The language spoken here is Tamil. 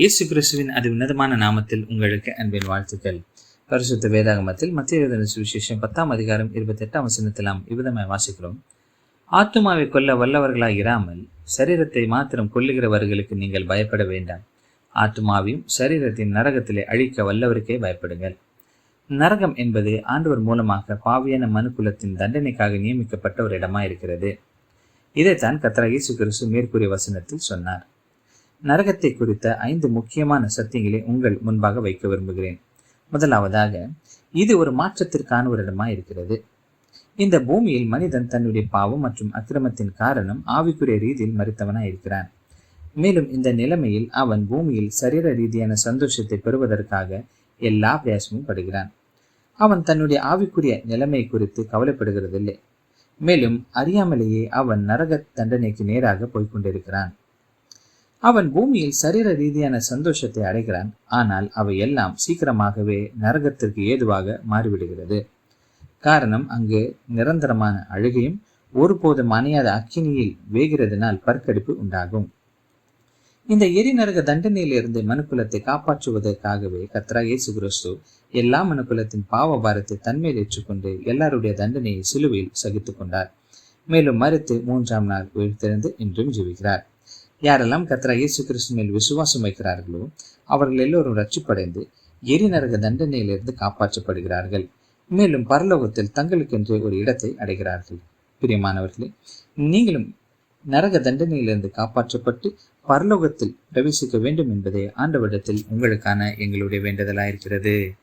இயேசு கிறிஸ்துவின் அது உன்னதமான நாமத்தில் உங்களுக்கு அன்பின் வாழ்த்துக்கள். பரிசுத்த வேதாகமத்தில் மத்திய எழுதின சுவிசேஷம் பத்தாம் அதிகாரம் இருபத்தி எட்டாம் வசனத்திலாம் இவ்விதமாய் வாசிக்கிறோம். ஆத்மாவை கொல்ல வல்லவர்களாக இராமல் சரீரத்தை மாத்திரம் கொல்லுகிறவர்களுக்கு நீங்கள் பயப்பட வேண்டாம். ஆத்மாவையும் சரீரத்தின் நரகத்திலே அழிக்க வல்லவருக்கே பயப்படுங்கள். நரகம் என்பது ஆண்டவர் மூலமாக பாவியான மனுக்குலத்தின் தண்டனைக்காக நியமிக்கப்பட்ட ஒரு இடமா இருக்கிறது இதைத்தான் கத்ரா இயேசு கிறிஸ்து மேற்கூறிய வசனத்தில் சொன்னார். நரகத்தை குறித்த ஐந்து முக்கியமான சத்தியங்களை உங்கள் முன்பாக வைக்க விரும்புகிறேன். முதலாவதாக இது ஒரு மாற்றத்திற்கான ஒரு இடமா இருக்கிறது. இந்த பூமியில் மனிதன் தன்னுடைய பாவம் மற்றும் அக்கிரமத்தின் காரணம் ஆவிக்குரிய ரீதியில் மறித்தவனாய் இருக்கிறான். மேலும் இந்த நிலைமையில் அவன் பூமியில் சரீர ரீதியான சந்தோஷத்தை பெறுவதற்காக எல்லா பிரயாசமும் படுகிறான். அவன் தன்னுடைய ஆவிக்குரிய நிலைமை குறித்து கவலைப்படுகிறதில்லை. மேலும் அறியாமலேயே அவன் நரக தண்டனைக்கு நேராக போய்கொண்டிருக்கிறான் அவன் பூமியில் சரீர ரீதியான சந்தோஷத்தை அடைகிறான். ஆனால் அவை எல்லாம் சீக்கிரமாகவே நரகத்திற்கு ஏதுவாக மாறிவிடுகிறது. காரணம் அங்கு நிரந்தரமான அழுகையும் ஒருபோதும் அணையாத அக்கினியில் வேகிறதுனால் பற்கடிப்பு உண்டாகும். இந்த எரிநரக தண்டனையிலிருந்து மனுக்குலத்தை காப்பாற்றுவதற்காகவே கத்ரா இயேசு கிறிஸ்து எல்லா மனுக்குலத்தின் பாவ பாரத்தை தன்மையில் ஏற்றுக்கொண்டு எல்லாருடைய தண்டனையை சிலுவையில் சகித்துக் கொண்டார் மேலும் மறுத்து மூன்றாம் நாள் உயிர்த்தெழுந்து இன்றும் ஜீவிக்கிறார். யாரெல்லாம் கத்ரா இயேசு கிறிஸ்து மேல் விசுவாசம் வைக்கிறார்களோ அவர்கள் எல்லோரும் ரச்சுப்படைந்து எரிநரக தண்டனையிலிருந்து காப்பாற்றப்படுகிறார்கள். மேலும் பரலோகத்தில் தங்களுக்கென்று ஒரு இடத்தை அடைகிறார்கள். பிரியமானவர்களே நீங்களும் நரக தண்டனையிலிருந்து காப்பாற்றப்பட்டு பரலோகத்தில் பிரவேசிக்க வேண்டும் என்பதே ஆண்டவரிடத்தில் உங்களுக்கான எங்களுடைய வேண்டுதலாயிருக்கிறது.